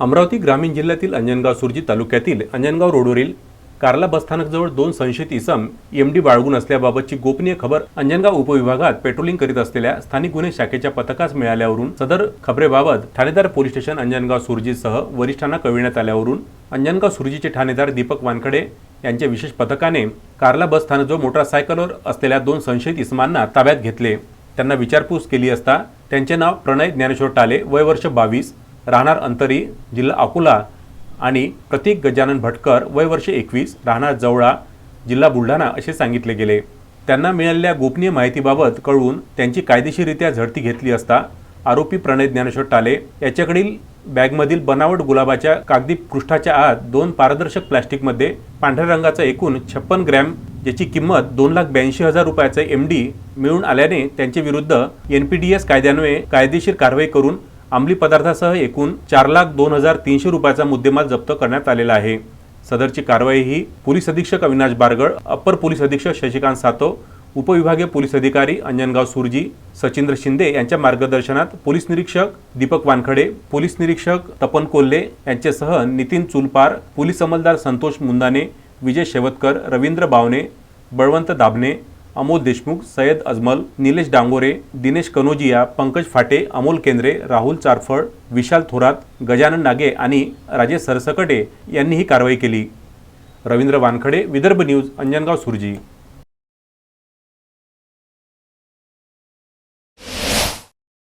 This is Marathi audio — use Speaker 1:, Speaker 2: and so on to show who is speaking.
Speaker 1: अमरावती ग्रामीण जिल्ह्यातील अंजनगाव सुरजी तालुक्यातील अंजनगाव रोडवरील कार्ला बसस्थानकजवळ दोन संशयित इसम एमडी बाळगून असल्याबाबतची गोपनीय खबर अंजनगाव उपविभागात पेट्रोलिंग करीत असलेल्या स्थानिक गुन्हे शाखेच्या पथकास मिळाल्यावरून सदर खबरेबाबत ठाणेदार पोलीस स्टेशन अंजनगाव सुरजीसह वरिष्ठांना कळविण्यात आल्यावरून अंजनगाव सुरजीचे ठाणेदार दीपक वानखडे यांच्या विशेष पथकाने कार्ला बसस्थानकजवळ मोटारसायकलवर असलेल्या दोन संशयित इसमांना ताब्यात घेतले. त्यांना विचारपूस केली असता त्यांचे नाव प्रणय ज्ञानेश्वर टाले वय वर्ष बावीस राहणार अंतरी जिल्हा अकोला आणि प्रतीक गजानन भटकर वय वर्ष एकवीस राहणार जवळा जिल्हा बुलढाणा असे सांगितले गेले. त्यांना मिळालेल्या गोपनीय माहितीबाबत कळवून त्यांची कायदेशीररित्या झडती घेतली असता आरोपी प्रणय ज्ञानेश्वर टाले याच्याकडील बॅगमधील बनावट गुलाबाच्या कागदी पृष्ठाच्या आत दोन पारदर्शक प्लॅस्टिकमध्ये पांढऱ्या रंगाचा एकूण छप्पन ग्रॅम ज्याची किंमत दोन लाख ब्याऐंशी हजार रुपयाचे एम डी मिळून आल्याने त्यांच्या विरुद्ध एन पी डी एस कायद्यान्वये कायदेशीर कारवाई करून अंमली पदार्थासह एकूण चार लाख दोन हजार तीनशे रुपयाचा मुद्देमाल जप्त करण्यात आलेला आहे. सदरची कारवाई ही पोलीस अधीक्षक अविनाश बारगळ अप्पर पोलीस अधीक्षक शशिकांत सातव उपविभागीय पोलीस अधिकारी अंजनगाव सुरजी सचिंद्र शिंदे यांच्या मार्गदर्शनात पोलीस निरीक्षक दीपक वानखडे पोलीस निरीक्षक तपन कोल्हे यांच्यासह नितीन चुलपार पोलीस अंमलदार संतोष मुंदाने विजय शेवतकर रवींद्र बावने बळवंत दाभणे अमोद देशमुख सय्यद अजमल निलेश डांगोरे दिनेश कनोजिया पंकज फाटे अमोल केंद्रे राहुल चारफळ विशाल थोरात गजानन नागे आणि राजेश सरसकटे यांनी ही कारवाई केली. रवींद्र वानखडे विदर्भ न्यूज अंजनगाव सुरजी.